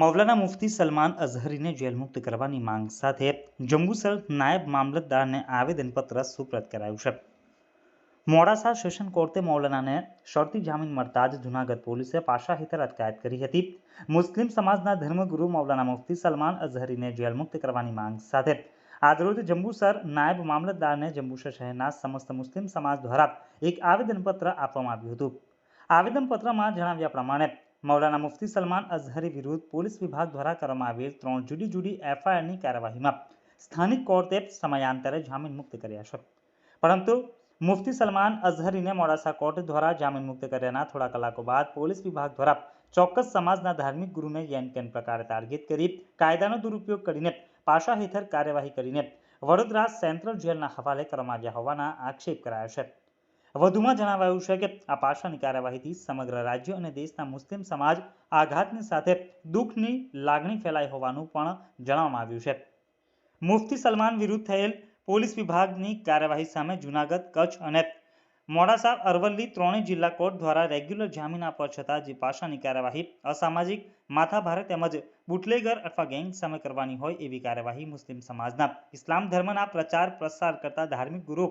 મૌલાના મુફતી સલમાન અઝહરીને જેલમુક્ત કરવાની માંગ સાથે જંબુસર નાયબ મામલતદારને આવેદનપત્ર સુપ્રત કરાયું છે. મોડાસા સેશન કોર્ટે મૌલાનાને શરતી જામીન મળતા જ જૂનાગઢ પોલીસે પાશા હેઠળ અટકાયત કરી હતી. મુસ્લિમ સમાજના ધર્મગુરુ મૌલાના મુફતી સલમાન અઝહરીને જેલમુક્ત કરવાની માંગ સાથે આજરોજ જંબુસર નાયબ મામલતદારને જંબુસર શહેરના સમસ્ત મુસ્લિમ સમાજ દ્વારા એક આવેદનપત્ર આપવામાં આવ્યું હતું. આવેદનપત્રમાં જણાવ્યા પ્રમાણે મૌલાના મુફતી સલમાન અઝહરી વિરુદ્ધ પોલીસ વિભાગ દ્વારા કરવામાં આવેલ ત્રણ જુદી જુદી એફઆઈઆરની કાર્યવાહીમાં સ્થાનિક કોર્ટે સમયાંતરે જામીન મુક્ત કર્યા છે. પરંતુ મુફતી સલમાન અઝહરીને મોડાસા કોર્ટ દ્વારા જામીન મુક્ત કર્યાના થોડા કલાકો બાદ પોલીસ વિભાગ દ્વારા ચોક્કસ સમાજના ધાર્મિક ગુરુને યેન કેન પ્રકારે ટાર્ગેટ કરી કાયદાનો દુરુપયોગ કરીને પાશા હેઠળ કાર્યવાહી કરીને વડોદરા સેન્ટ્રલ જેલના હવાલે કરવામાં આવ્યા હોવાના આક્ષેપ કરાયા છે. વધુમાં જણાવાયું છે કે આ પાશાની કાર્યવાહીથી સમગ્ર રાજ્ય અને દેશના મુસ્લિમ સમાજ આઘાતની સાથે દુઃખની લાગણી ફેલાઈ હોવાનું પણ જણાવવામાં આવ્યું છે. મુફતી સલમાન વિરુદ્ધ થયેલ પોલીસ વિભાગની કાર્યવાહી સામે જૂનાગઢ, કચ્છ અને મોડાસા, અરવલ્લી ત્રણેય જિલ્લા કોર્ટ દ્વારા રેગ્યુલર જામીન આપવા છતાં જે પાશાની કાર્યવાહી અસામાજિક, માથાભારે તેમજ બુટલેગર અથવા ગેંગ સામે કરવાની હોય એવી કાર્યવાહી મુસ્લિમ સમાજના ઇસ્લામ ધર્મના પ્રચાર પ્રસાર કરતા ધાર્મિક ગુરુ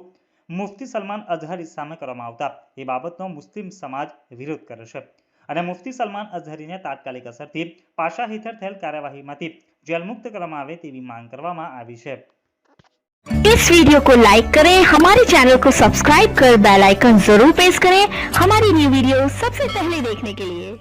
મુફતી સલમાન અઝહરી સામે કરવામાં આવતા એ બાબતનો મુસ્લિમ સમાજ વિરોધ કરે છે અને મુફતી સલમાન અઝહરીને તાત્કાલિક અસરથી પાશા હેઠળ થયેલ કાર્યવાહીમાંથી જેલમુક્ત કરવામાં આવે તેવી માંગ કરવામાં આવી છે इस वीडियो को लाइक करें हमारे चैनल को सब्सक्राइब कर बेल आइकन जरूर प्रेस करें हमारी न्यू वीडियो सबसे पहले देखने के लिए